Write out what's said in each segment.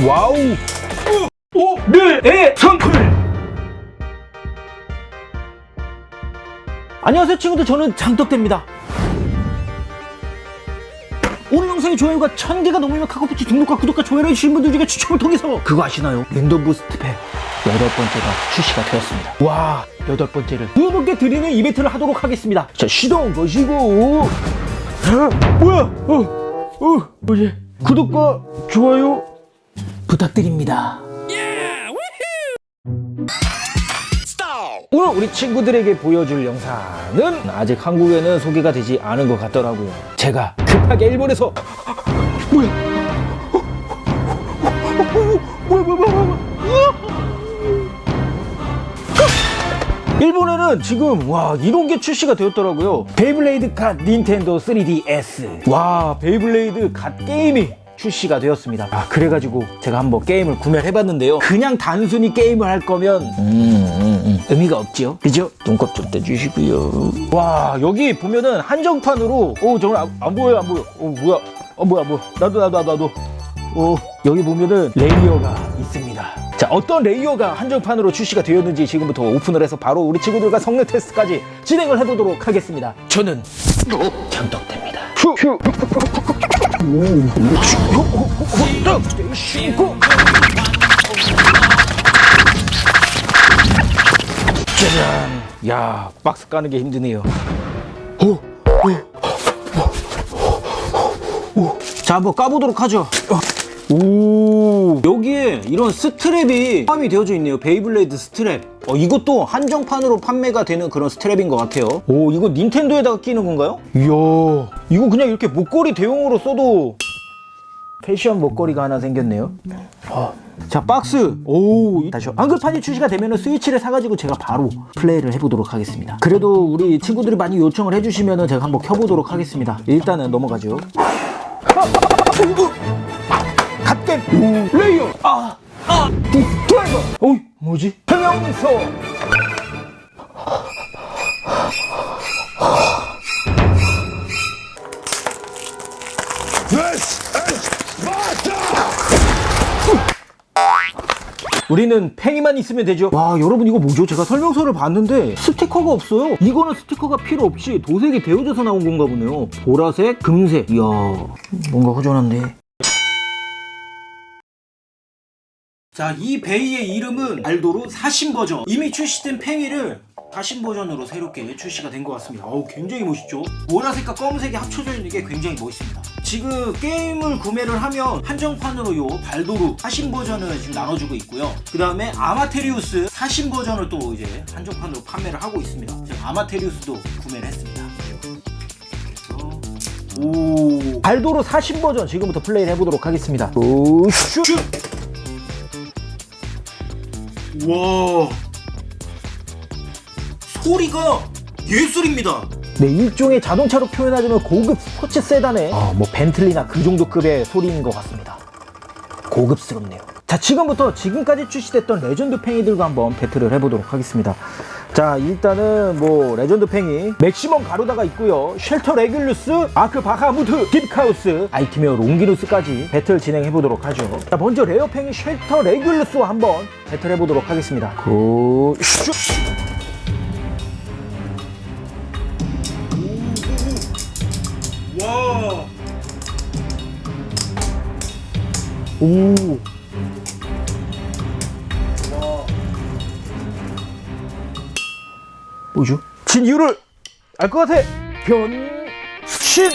와우. 오, 네, 에, 성클. 안녕하세요 친구들. 저는 장떡대입니다. 오늘 영상의 좋아요가 1000개가 넘으면 카카오톡 등록과 구독과 좋아요를 해주신 분들 중에 추첨을 통해서 그거 아시나요? 랜덤 부스트 팩 여덟 번째가 출시가 되었습니다. 와 여덟 번째를 두 분께 드리는 이벤트를 하도록 하겠습니다. 자 시동 거시고. 아, 뭐야? 어, 어 뭐지? 구독과 좋아요 부탁드립니다 오늘 우리 친구들에게 보여줄 영상은 아직 한국에는 소개가 되지 않은 것 같더라고요. 제가 급하게 일본에서 뭐야? 뭐야 뭐야 뭐야? 일본에는 지금 와 이런 게 출시가 되었더라고요. 베이블레이드 갓 닌텐도 3DS. 와 베이블레이드 갓 게임이 출시가 되었습니다. 아 그래가지고 제가 한번 게임을 구매를 해봤는데요. 그냥 단순히 게임을 할 거면 음, 음, 음. 의미가 없지요. 그죠? 눈곱 좀 떼주시고요. 와 여기 보면은 한정판으로 오 저는 안, 안 보여요 안 보여. 어 뭐야? 어 뭐야 뭐 나도 나도 나도 나도. 오 여기 보면은 레이어가 있습니다. 자 어떤 레이어가 한정판으로 출시가 되었는지 지금부터 오픈을 해서 바로 우리 친구들과 성능 테스트까지 진행을 해보도록 하겠습니다. 저는 장덕대입니다. 짜잔 야 박스 까는 게 힘드네요. 자 한번 까보도록 하죠 오 여기에 이런 스트랩이 포함이 되어져 있네요 베이블레이드 스트랩 어, 이것도 한정판으로 판매가 되는 그런 스트랩인 것 같아요 오 이거 닌텐도에다가 끼는 건가요? 이야 이거 그냥 이렇게 목걸이 대용으로 써도 패션 목걸이가 하나 생겼네요. 어. 자 박스 오 다시 한글판이 출시가 되면 스위치를 사가지고 제가 바로 플레이를 해보도록 하겠습니다. 그래도 우리 친구들이 많이 요청을 해주시면 제가 한번 켜보도록 하겠습니다. 일단은 넘어가죠. 갓겜 오, 레이어 아아 드라이버 오 뭐지 평형서 우리는 팽이만 있으면 되죠. 와, 여러분 이거 뭐죠? 제가 설명서를 봤는데 스티커가 없어요. 이거는 스티커가 필요 없이 도색이 되어져서 나온 건가 보네요. 보라색, 금색. 이야, 뭔가 허전한데. 자, 이 베이의 이름은 알도로 사신 버전. 이미 출시된 팽이를 사신 버전으로 새롭게 출시가 된 것 같습니다. 어우, 굉장히 멋있죠? 보라색과 검은색이 합쳐져 있는 게 굉장히 멋있습니다. 지금 게임을 구매를 하면 한정판으로 요 발도루 사신 버전을 지금 나눠주고 있고요. 그 다음에 아마테리우스 사신 버전을 또 이제 한정판으로 판매를 하고 있습니다. 제가 아마테리우스도 구매를 했습니다. 오 발도루 사신 버전 지금부터 플레이를 해보도록 하겠습니다. 오 슛! 와 소리가 예술입니다. 네, 일종의 자동차로 표현하자면 고급 스포츠 세단의 어, 뭐 벤틀리나 그 정도 급의 소리인 것 같습니다. 고급스럽네요. 자, 지금부터 지금까지 출시됐던 레전드 팽이들과 한번 배틀을 해보도록 하겠습니다. 자, 일단은 뭐 레전드 팽이 맥시멈 가루다가 있고요. 쉘터 레귤루스, 아크 바하무드, 딥카우스, 아이티메어 롱기누스까지 배틀 진행해 보도록 하죠. 자, 먼저 레어 팽이 쉘터 레귤루스와 한번 배틀 해 보도록 하겠습니다. 고 슛! 와. 오. 뭐죠? 진 이유를 알 것 같아. 변신.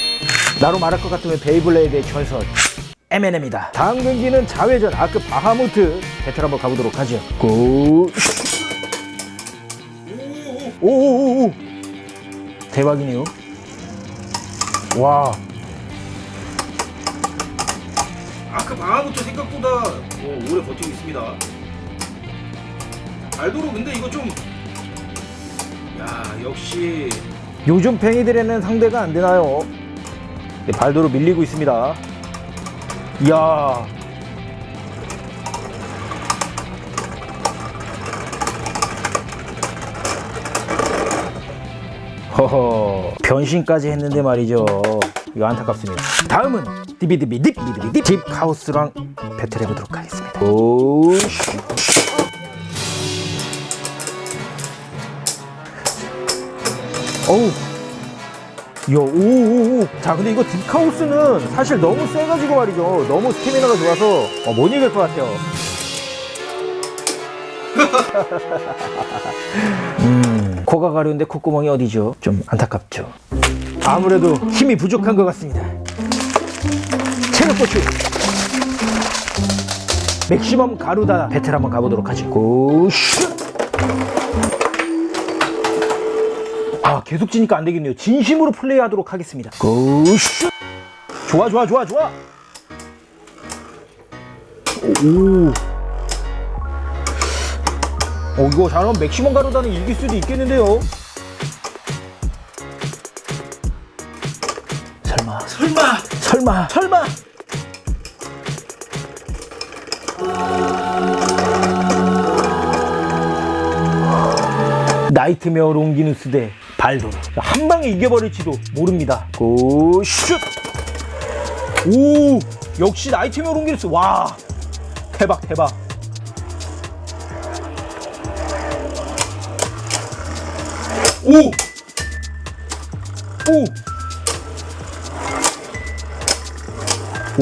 나로 말할 것 같으면 베이블레이드의 전설. M&M이다. 다음 경기는 자회전 아크 바하무트 배틀 한번 가보도록 하죠. 고. 오오오오. 대박이네요. 와. 아까 방아부터 생각보다 어, 오래 버티고 있습니다. 알도로 근데 이거 좀. 야 역시. 요즘 팽이들에는 상대가 안 되나요? 네, 발도로 밀리고 있습니다. 이야. 허허 변신까지 했는데 말이죠 이거 안타깝습니다 다음은 디비디비 디비디비 딥 카오스랑 배틀해보도록 하겠습니다 오 슈. 어우 야, 오, 오, 오. 자, 근데 이거 딥카우스는 사실 너무 세가지고 말이죠. 너무 스태미나가 좋아서 어, 못 이길 것 같아요. 음, 코가 가려운데 콧구멍이 어디죠? 좀 안타깝죠. 아무래도 힘이 부족한 것 같습니다. 체력 보충. 맥시멈 가루다 배틀 한번 가보도록 하죠. 고 슛! 아 계속 지니까 안 되겠네요. 진심으로 플레이하도록 하겠습니다. 고 슛! 좋아 좋아 좋아 좋아. 오. 어 이거 잘하면 맥시멈 가루다는 이길 수도 있겠는데요. 설마 설마 설마 설마 나이트메어 롱기누스 대 발도르 한 방에 이겨버릴지도 모릅니다. 고슛! 오 역시 나이트메어 롱기누스. 와 대박 대박. 오! 오!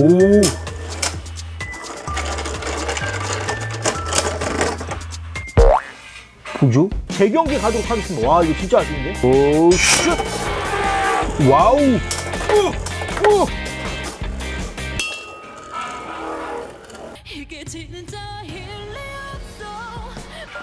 오. 보죠? 재경기 가도록 하겠습니다. 와, 이거 진짜 아쉬운데? 오, 슛! 와우! 우! 우!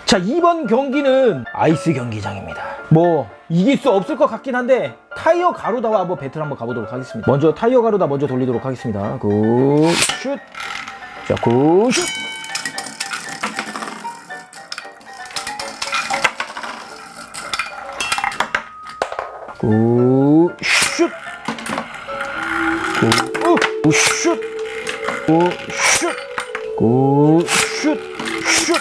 자, 이번 경기는 아이스 경기장입니다. 뭐, 이길 수 없을 것 같긴 한데, 타이어 가루다와 한번 배틀 한번 가보도록 하겠습니다. 먼저 타이어 가루다 먼저 돌리도록 하겠습니다. 굿, 슛! 자, 굿, 슛! 굿, 굿, 슛! 굿, 슛! 굿, 슛! 슛!